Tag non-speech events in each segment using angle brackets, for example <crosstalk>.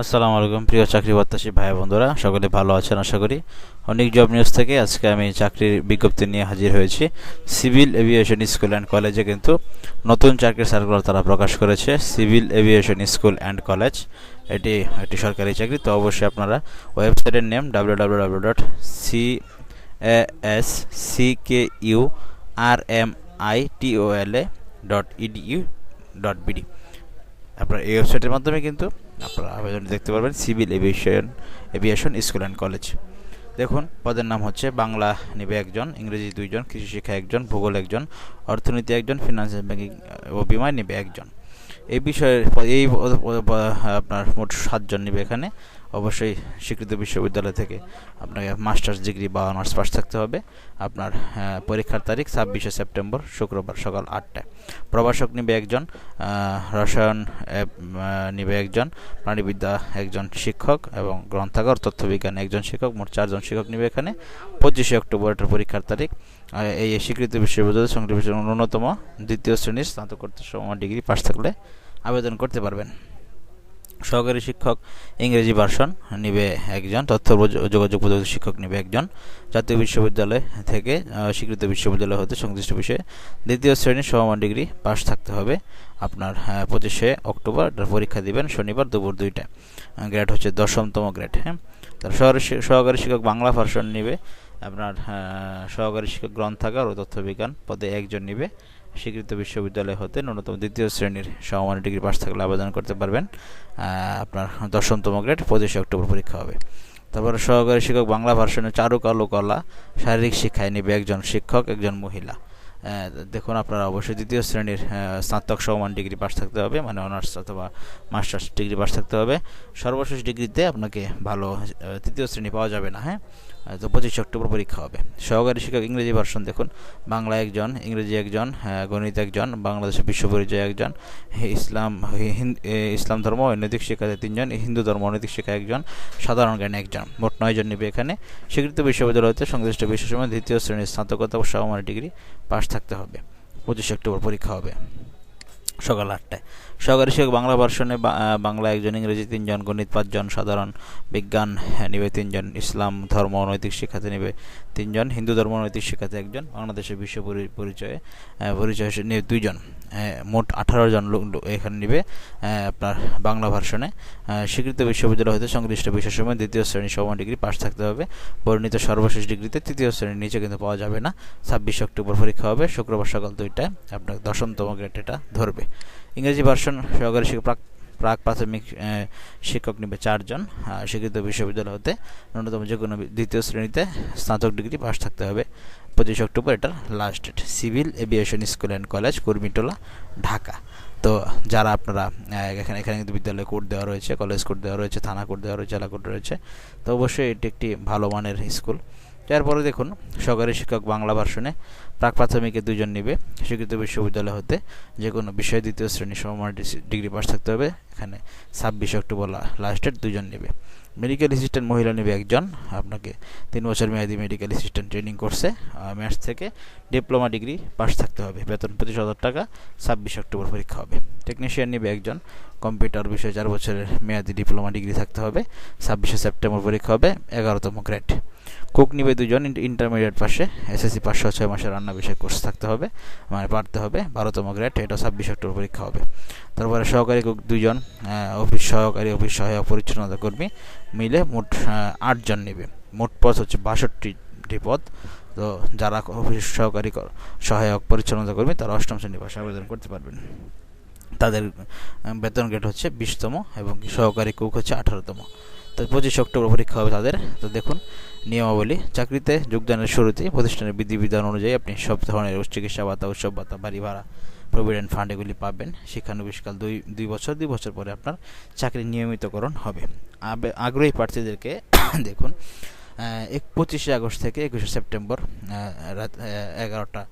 আসসালামু আলাইকুম, প্রিয় চাকরি প্রত্যাশী ভাই বন্ধুরা। সকলে ভালো আছেন, আশা করি। অনেক জব নিউজ থেকে আজকে আমি চাকরির বিজ্ঞপ্তি নিয়ে হাজির হয়েছি। সিভিল এভিয়েশন স্কুল অ্যান্ড কলেজে কিন্তু নতুন চাকরির সার্কুলার তারা প্রকাশ করেছে, civil aviation school and college. এটি একটি সরকারি চাকরি, তো অবশ্যই আপনারা ওয়েবসাইটের name W W W dot C S C K U R M I T O L A dot EDU dot BD আপনার এই ওয়েবসাইটের মাধ্যমে কিন্তু আপনারা আবেদন দেখতে পারবেন, civil aviation aviation school and college. দেখুন, পদের নাম হচ্ছে বাংলা নেবে একজন, ইংরেজি দুইজন, কৃষি শিক্ষা একজন, ভূগোল একজন, অর্থনীতি একজন ফিনান্সিয়াল ব্যাংকিং ও বিমায় নেবে একজন। এই বিষয়ে, এই আপনার মোট সাতজন নেবে এখানে। অবশ্যই স্বীকৃত বিশ্ববিদ্যালয় থেকে আপনাকে মাস্টার্স ডিগ্রি বা অনার্স পাস থাকতে হবে। আপনার পরীক্ষার তারিখ ছাব্বিশে সেপ্টেম্বর, শুক্রবার সকাল আটটায়। প্রভাষক নিবে একজন রসায়ন নিবে একজন, প্রাণীবিদ্যা একজন শিক্ষক এবং গ্রন্থাগার, তথ্যবিজ্ঞান একজন শিক্ষক, মোট চারজন শিক্ষক নিবে এখানে। পঁচিশে অক্টোবর এটার পরীক্ষার তারিখ এই স্বীকৃত বিশ্ববিদ্যালয় সংশ্লিষ্ট ন্যূনতম দ্বিতীয় শ্রেণির স্নাতকোত্তর ডিগ্রি পাস থাকলে আবেদন করতে পারবেন। সহকারী শিক্ষক, ইংরেজি ভার্সন নিবে একজন, তথ্য যোগাযোগ প্রযুক্তি শিক্ষক নিবে একজন। জাতীয় বিশ্ববিদ্যালয় থেকে স্বীকৃত বিশ্ববিদ্যালয় হতে সংশ্লিষ্ট বিষয়ে দ্বিতীয় শ্রেণির সমমান ডিগ্রি পাস থাকতে হবে। আপনার পঁচিশে অক্টোবর পরীক্ষা দিবেন শনিবার দুপুর দুইটায়। গ্রেড হচ্ছে দশমতম গ্রেড হ্যাঁ? তার সহকারী শিক্ষক বাংলা ভার্সন নিবে। আপনার সহকারী শিক্ষক গ্রন্থাগার ও তথ্যবিজ্ঞান পদে একজন নিবে। স্বীকৃত বিশ্ববিদ্যালয় হতে ন্যূনতম দ্বিতীয় শ্রেণির সমমানের ডিগ্রি পাস থাকলে আবেদন করতে পারবেন। আপনার দশমতম গ্রেড, পঁচিশে অক্টোবর পরীক্ষা হবে। তারপরে সহকারী শিক্ষক, বাংলা ভার্সনে চারুকালু কলা শারীরিক শিক্ষায় নেবে একজন শিক্ষক, একজন মহিলা। দেখুন আপনারা অবশ্যই দ্বিতীয় শ্রেণির স্নাতক সমান ডিগ্রি পাস থাকতে হবে মানে অনার্স অথবা মাস্টার্স ডিগ্রি পাস থাকতে হবে। সর্বশেষ ডিগ্রিতে আপনাকে ভালো তৃতীয় শ্রেণি পাওয়া যাবে না হ্যাঁ? তো পঁচিশে অক্টোবর পরীক্ষা হবে। সহকারী শিক্ষক ইংরেজি ভার্সন, দেখুন, বাংলা একজন, ইংরেজি একজন গণিত একজন বাংলাদেশের বিশ্ব পরিচয় একজন ইসলাম ইসলাম ধর্ম নৈতিক শিক্ষাতে তিনজন, হিন্দু ধর্ম নৈতিক শিক্ষা একজন, সাধারণ জ্ঞান একজন। মোট নয়জন নেবে এখানে। স্বীকৃত বিশ্ববিদ্যালয় হতে সংশ্লিষ্ট বিশ্বসময় দ্বিতীয় শ্রেণির স্নাতকতা ও সমমানের ডিগ্রি পাশ থাকতে হবে। পঁচিশে অক্টোবর পরীক্ষা হবে। সকাল আটটায়। সহকারী শিক্ষক, বাংলা ভার্সনে বাংলা একজন, ইংরেজি তিনজন, গণিত পাঁচজন, সাধারণ বিজ্ঞান নিবে তিনজন, ইসলাম, ধর্ম, নৈতিক শিক্ষাতে নেবে তিনজন, হিন্দু ধর্ম, নৈতিক শিক্ষাতে একজন, বাংলাদেশের বিশ্ব পরিচয়ে পরিচয় দুইজন। মোট আঠারো জন লোক এখানে নিবে আপনার বাংলা ভার্সনে। স্বীকৃত বিশ্ববিদ্যালয় হতে সংশ্লিষ্ট বিষয়ের সময় দ্বিতীয় শ্রেণি সমান ডিগ্রি পাশ থাকতে হবে। পরিণত সর্বশেষ ডিগ্রিতে তৃতীয় শ্রেণির নিচে কিন্তু পাওয়া যাবে না। ছাব্বিশে অক্টোবর পরীক্ষা হবে, শুক্রবার সকাল দুইটায়, আপনার দশমতম গ্রেড এটা ধরবে। ইংরেজি ভার্সন সহকারী শিক্ষক, প্রাক প্রাক প্রাথমিক শিক্ষক নেবে চারজন। স্বীকৃত বিশ্ববিদ্যালয় হতে ন্যূনতম যে কোনো দ্বিতীয় শ্রেণীতে স্নাতক ডিগ্রি পাশ থাকতে হবে। পঁচিশ অক্টোবর এটার last date civil aviation school and college Kurmitola, Dhaka. তো যারা আপনারা এখানে এখানে কিন্তু বিদ্যালয় কোড দেওয়া রয়েছে কলেজ কোড দেওয়া রয়েছে, থানা কোড দেওয়া রয়েছে, জেলা কোড রয়েছে, তো অবশ্যই এটি একটি ভালো মানের স্কুল এরপরে দেখুন সরকারি শিক্ষক বাংলা ভার্সনে প্রাক প্রাথমিকে দুজন নিবে। স্বীকৃত বিশ্ববিদ্যালয় হতে যে কোনো বিষয় দ্বিতীয় শ্রেণি সমমান ডিগ্রি পাস থাকতে হবে। এখানে ছাব্বিশ অক্টোবর লাস্টের দুজন নেবে। মেডিকেল অ্যাসিস্ট্যান্ট মহিলা নেবে একজন। আপনাকে তিন বছর মেয়াদি মেডিকেল অ্যাসিস্ট্যান্ট ট্রেনিং কোর্সে ম্যাথস থেকে ডিপ্লোমা ডিগ্রি পাস থাকতে হবে। বেতন পঁচিশ হাজার টাকা, ছাব্বিশ অক্টোবর পরীক্ষা হবে। টেকনিশিয়ান নেবে একজন। কম্পিউটার বিষয়ে চার বছরের মেয়াদি ডিপ্লোমা ডিগ্রি থাকতে হবে। ছাব্বিশে সেপ্টেম্বর পরীক্ষা হবে। এগারোতম গ্রেড কুক নিবে দুজন ইন্টারমিডিয়েট পাশে এসএসসি পাঁচশো ছয় মাসের রান্না বিষয়ে কোর্স থাকতে হবে মানে পারতে হবে, বারোতম গ্রেড এটা ছাব্বিশ অক্টোবর পরীক্ষা হবে। তারপরে সহকারী কুক দুজন অফিস সহকারী অফিস সহায়ক, পরিচ্ছন্নতা কর্মী মিলে মোট আটজন নেবে। মোট পদ হচ্ছে বাষট্টিটি পদ। তো যারা অফিস সহকারী সহায়ক, পরিচ্ছন্নতা কর্মী, তারা অষ্টম শ্রেণি পাশে আবেদন করতে পারবেন। তাদের বেতন গ্রেড হচ্ছে বিশতম এবং সহকারী কুক হচ্ছে আঠারোতম। তো পঁচিশ অক্টোবর পরীক্ষা হবে তাদের। তো দেখুন নিয়মাবলী, চাকরিতে যোগদানের শুরুতেই প্রতিষ্ঠানের বিধিবিধান অনুযায়ী আপনি সব ধরনের চিকিৎসা ভাতা, উৎসব ভাতা, বাড়ি ভাড়া, প্রভিডেন্ট ফান্ড এগুলি পাবেন। শিক্ষানবিশকাল দুই দুই বছর দুই বছর পরে আপনার চাকরি নিয়মিতকরণ হবে। আগ্রহী প্রার্থীদেরকে <coughs> দেখুন এক পঁচিশে আগস্ট থেকে একুশে সেপ্টেম্বর রাত এগারোটা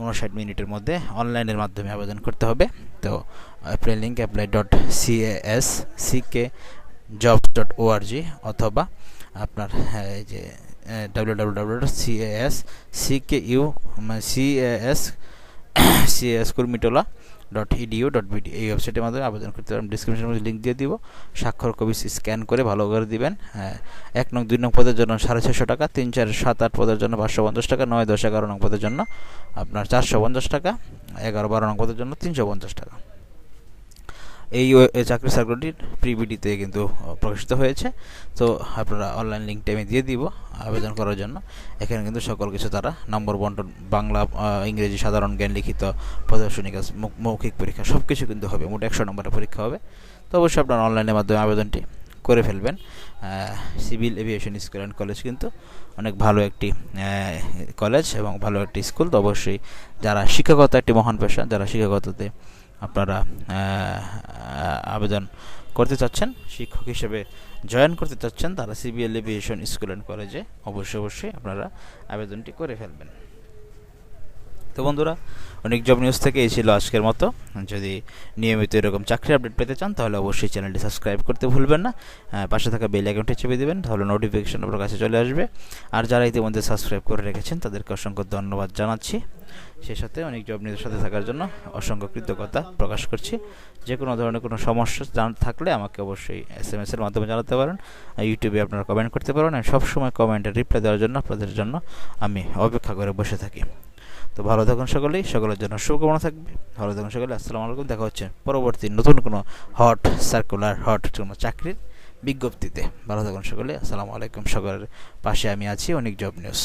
উনষাট মিনিটের মধ্যে অনলাইনের মাধ্যমে আবেদন করতে হবে। তো apply link apply dot CAS CK jobs dot ORG অথবা আপনার এই যে W W W dot CAS CK U CAS CS Kurmitola dot EDU dot BD এই ওয়েবসাইটের মাধ্যমে আবেদন করতে পারেন। ডিসক্রিপশনের মধ্যে লিঙ্ক দিয়ে দিব। স্বাক্ষর কপি স্ক্যান করে ভালো করে দিবেন হ্যাঁ। এক নং, দুই নং পদের জন্য সাড়ে ছশো টাকা, তিন চার সাত আট পদের জন্য পাঁচশো পঞ্চাশ টাকা, নয় দশ এগারো নং পদের জন্য আপনার চারশো পঞ্চাশ টাকা, এগারো বারো নং পদের জন্য তিনশো পঞ্চাশ টাকা। এই চাকরি সার্কুলারটি প্রিবিডিতে কিন্তু প্রকাশিত হয়েছে। তো আপনারা অনলাইন লিঙ্কটা আমি দিয়ে দিব আবেদন করার জন্য। এখানে কিন্তু সকল কিছু তারা নম্বর বন্টন বাংলা ইংরেজি সাধারণ জ্ঞান, লিখিত, প্রদর্শনী কাজ মৌখিক পরীক্ষা সব কিছু কিন্তু হবে। মোট একশো নম্বরের পরীক্ষা হবে। তো অবশ্যই আপনারা অনলাইনের মাধ্যমে আবেদনটি করে ফেলবেন। Civil aviation school and college কিন্তু অনেক ভালো একটি কলেজ এবং ভালো একটি স্কুল তো অবশ্যই যারা শিক্ষকতা একটি মহান পেশা, যারা শিক্ষকতাতে আপনারা আবেদন করতে চাচ্ছেন, শিক্ষক হিসেবে জয়েন করতে চাচ্ছেন, তারা সিবিএল এভিয়েশন স্কুল অ্যান্ড কলেজে অবশ্যই অবশ্যই আপনারা আবেদনটি করে ফেলবেন। তো বন্ধুরা, অনেক জব নিউজ থেকে এই ছিল আজকের মতো। যদি নিয়মিত এরকম চাকরি আপডেট পেতে চান, তাহলে অবশ্যই চ্যানেলটি সাবস্ক্রাইব করতে ভুলবেন না। পাশে থাকা বেল আইকনটি চেপে দেবেন, তাহলে নোটিফিকেশন আপনার কাছে চলে আসবে। আর যারা ইতিমধ্যে সাবস্ক্রাইব করে রেখেছেন, তাদেরকে অসংখ্য ধন্যবাদ জানাচ্ছি। সেই সাথে অনেক জব নিউজের সাথে থাকার জন্য অসংখ্য কৃতজ্ঞতা প্রকাশ করছি। যে কোনো ধরনের কোনো সমস্যা থাকলে আমাকে অবশ্যই এস এম এসের মাধ্যমে জানাতে পারেন। ইউটিউবে আপনারা কমেন্ট করতে পারেন। সবসময় কমেন্টের রিপ্লাই দেওয়ার জন্য আপনাদের জন্য আমি অপেক্ষা করে বসে থাকি। তো ভালো থাকুন সকলেই, সকলের জন্য শুভকামনা থাকবে। ভালো থাকুন সকলে আসসালামু আলাইকুম। দেখা হচ্ছে পরবর্তী নতুন কোনো হট সার্কুলার হট কোনো চাকরির বিজ্ঞপ্তিতে। ভালো থাকুন সকলে আসসালামু আলাইকুম। সকলের পাশে আমি আছি অনেক জব নিউজ